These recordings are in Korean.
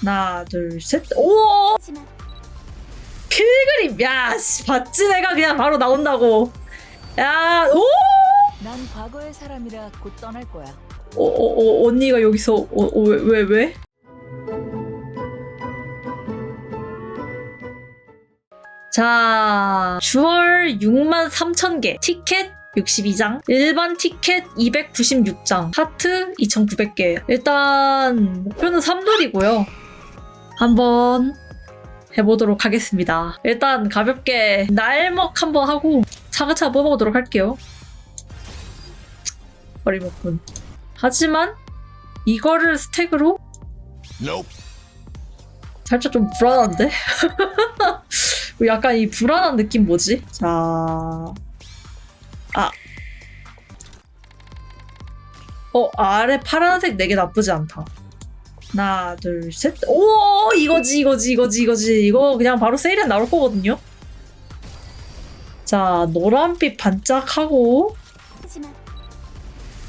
하나, 둘, 셋. 오! 필그림! 야, 씨, 봤지? 내가 그냥 바로 나온다고. 야, 오! 난 과거의 사람이라 곧 떠날 거야. 어, 어, 어, 언니가 여기서, 어, 어, 왜, 왜, 왜? 자, 주얼 6만 3천 개, 티켓 62장, 일반 티켓 296장, 하트 2,900개. 일단, 목표는 3돌이고요. 한번 해보도록 하겠습니다. 일단 가볍게 날먹 한번 하고 차근차근 뽑아보도록 할게요. 어림없군. 하지만 이거를 스택으로. 살짝 좀 불안한데? 약간 이 불안한 느낌 뭐지? 자, 아, 어 아래 파란색 4개 나쁘지 않다. 하나, 둘, 셋. 오, 이거지, 이거지, 이거지, 이거지. 이거 그냥 바로 세일에 나올 거거든요. 자, 노란빛 반짝하고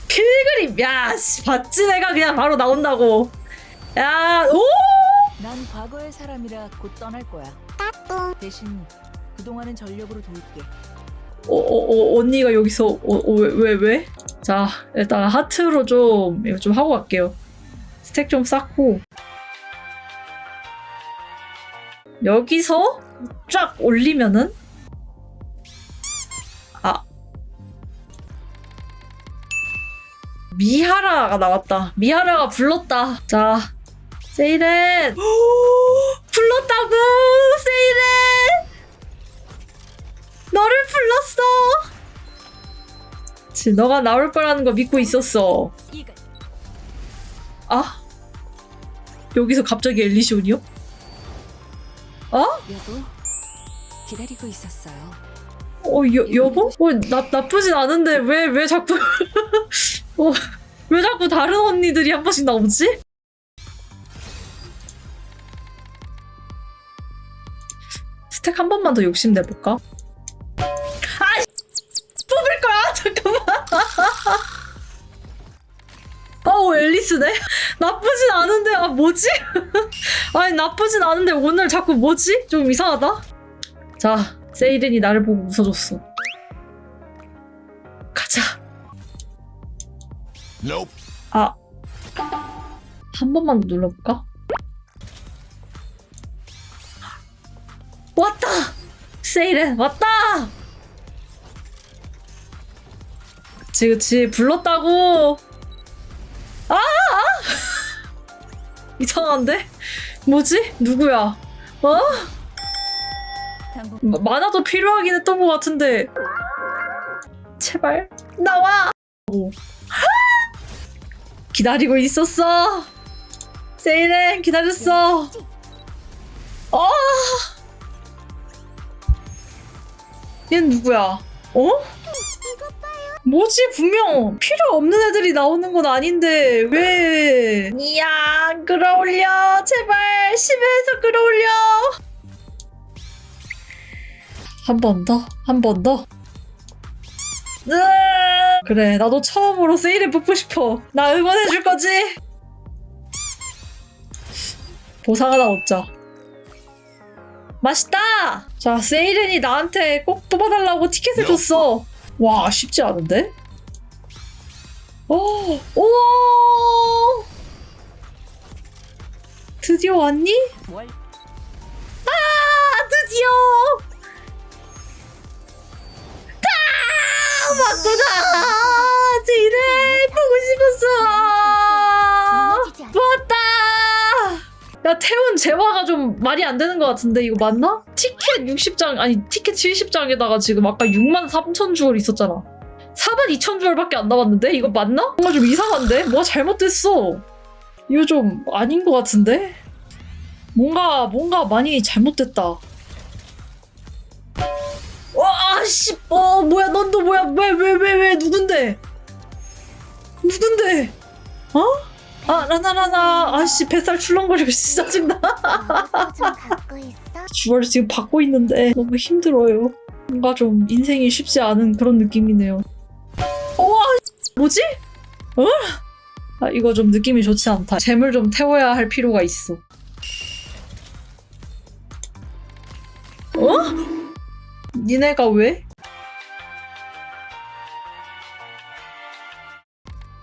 필그림. 야, 씨, 봤지? 내가 그냥 바로 나온다고. 야, 오! 난 과거의 사람이라 곧 떠날 거야. 대신 그동안은 전력으로 돌게. 어, 어, 어, 언니가 여기서 어, 어, 왜, 왜, 왜? 자, 일단 하트로 좀 이거 좀 하고 갈게요. 스택 좀 쌓고 여기서 쫙 올리면은 아 미하라가 나왔다. 미하라가 불렀다. 자, 세이렌 불렀다고 세이렌 너를 불렀어. 지금 너가 나올 거라는 거 믿고 있었어. 아? 여기서 갑자기 엘리시온이요? 어? 여보, 기다리고 있었어요. 어, 여, 여보? 어, 나, 나쁘진 않은데 왜, 왜 자꾸 어, 왜 자꾸 다른 언니들이 한 번씩 나오지? 스택 한 번만 더 욕심내볼까? 앨리스네? 나쁘진 않은데, 아, 뭐지? 아니, 나쁘진 않은데, 오늘 자꾸 뭐지? 좀 이상하다? 자, 세이렌이 나를 보고 웃어줬어. 가자. 아. 한 번만 더 눌러볼까? 왔다! 세이렌, 왔다! 그치, 그치. 불렀다고! 이상한데? 뭐지? 누구야? 어? 만화도 필요하긴 했던 것 같은데 제발 나와 오. 기다리고 있었어 세이렌 기다렸어 어 얘는 누구야 어? 뭐지 분명 필요 없는 애들이 나오는 건 아닌데 왜 이야 끌어올려 제발 10에서 끌어올려 한 번 더, 한 번 더. 으아! 그래, 나도 처음으로 세일에 뽑고 싶어. 나 응원해줄 거지? 보상 하나 얻자. 맛있다! 자, 세이렌이 나한테 꼭 뽑아달라고 티켓을 줬어. 와, 쉽지 않은데? 오, 오! 드디어 왔니? 월 아, 드디어! 아, 맞구나! 야, 태운 재화가 좀 말이 안 되는 것 같은데, 이거 맞나? 티켓 60장, 아니, 티켓 70장에다가 지금 아까 6만 3천 주얼 있었잖아. 4만 2천 주얼밖에 안 남았는데? 이거 맞나? 뭔가 좀 이상한데? 뭐가 잘못됐어. 이거 좀 아닌 것 같은데? 뭔가, 뭔가 많이 잘못됐다. 와, 씨, 어, 뭐야, 넌 또 뭐야, 왜, 왜, 왜, 왜, 누군데? 누군데? 어? 아 라나 라나 아씨 뱃살 출렁거리고 진짜 짜증나 아, 좀 주얼 지금 받고 있는데 너무 힘들어요 뭔가 좀 인생이 쉽지 않은 그런 느낌이네요 우와 뭐지? 어? 아 이거 좀 느낌이 좋지 않다 잼을 좀 태워야 할 필요가 있어 어? 니네가 왜?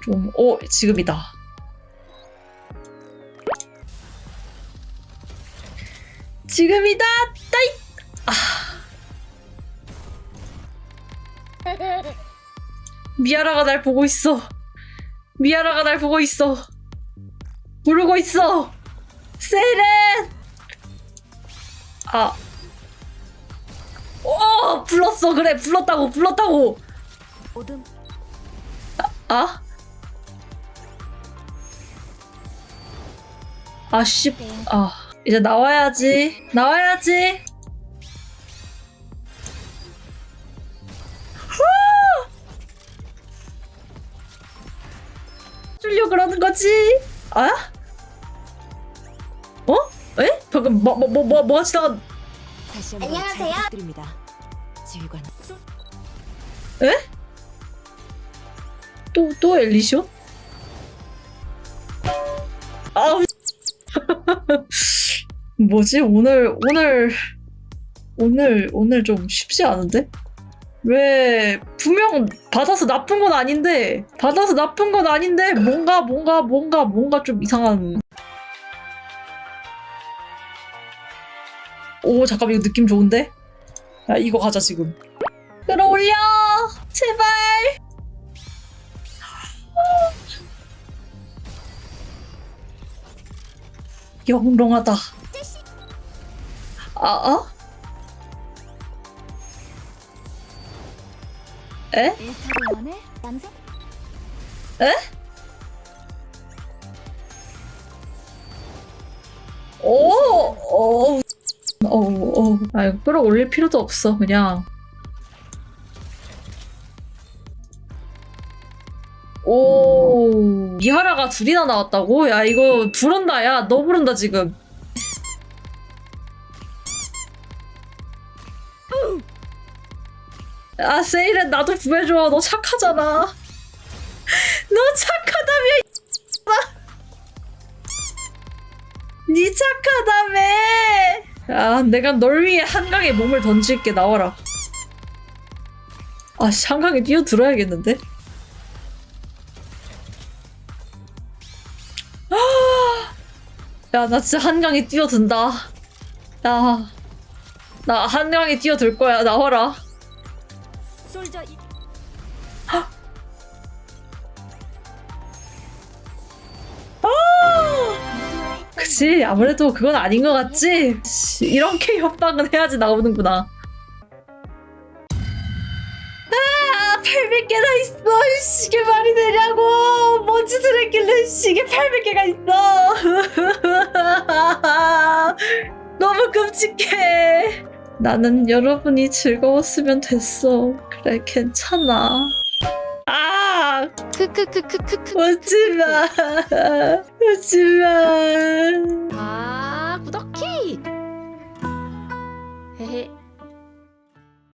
좀, 어, 지금이다. 지금이다! 따이! 아. 미아라가 날 보고 있어. 미아라가 날 보고 있어. 부르고 있어. 세이렌! 아. 오! 불렀어. 그래. 불렀다고. 불렀다고. 오든 아? 아, 씨. 아. 이제 나와야지. 나와야지. 주려 그러는 거지? 아? 어? 에? 방금 뭐 뭐 뭐뭐뭐 하시다가 다시 한번 잘 안녕하세요. 부탁드립니다. 지휘관. 또, 또 엘리쇼? 아우. 뭐지? 오늘, 오늘, 오늘, 오늘 좀 쉽지 않은데? 왜, 분명 받아서 나쁜 건 아닌데, 받아서 나쁜 건 아닌데, 뭔가, 뭔가, 뭔가, 뭔가 좀 이상한. 오, 잠깐만, 이거 느낌 좋은데? 야, 이거 가자, 지금. 끌어올려! 제발! 영롱하다. 아, 아? 에? 남자 오, 오, 오, 오. 아, 이거 끌어올릴 필요도 없어, 그냥. 오, 미하라가 둘이나 나왔다고? 야, 이거 부른다, 야, 너 부른다, 지금. 아, 세일은 나도 구해줘. 너 착하잖아. 너 착하다며, 니 착하다며. 아, 내가 널 위해 한강에 몸을 던질게 나와라. 아, 씨, 한강에 뛰어들어야겠는데? 야, 나 진짜 한강에 뛰어든다. 야, 나 한강에 뛰어들 거야. 나와라. 솔저 이... 그치 아무래도 그건 아닌 것 같지? 씨, 이렇게 협박은 해야지 나오는구나. 아 800개나 있어. 씨, 이게 말이 되냐고. 뭔 짓을 했길래 씨, 이게 800개가 있어. 너무 끔찍해. 나는 여러분이 즐거웠으면 됐어 그래 괜찮아. 아! 크크크크크크. 웃지마. 웃지마. 아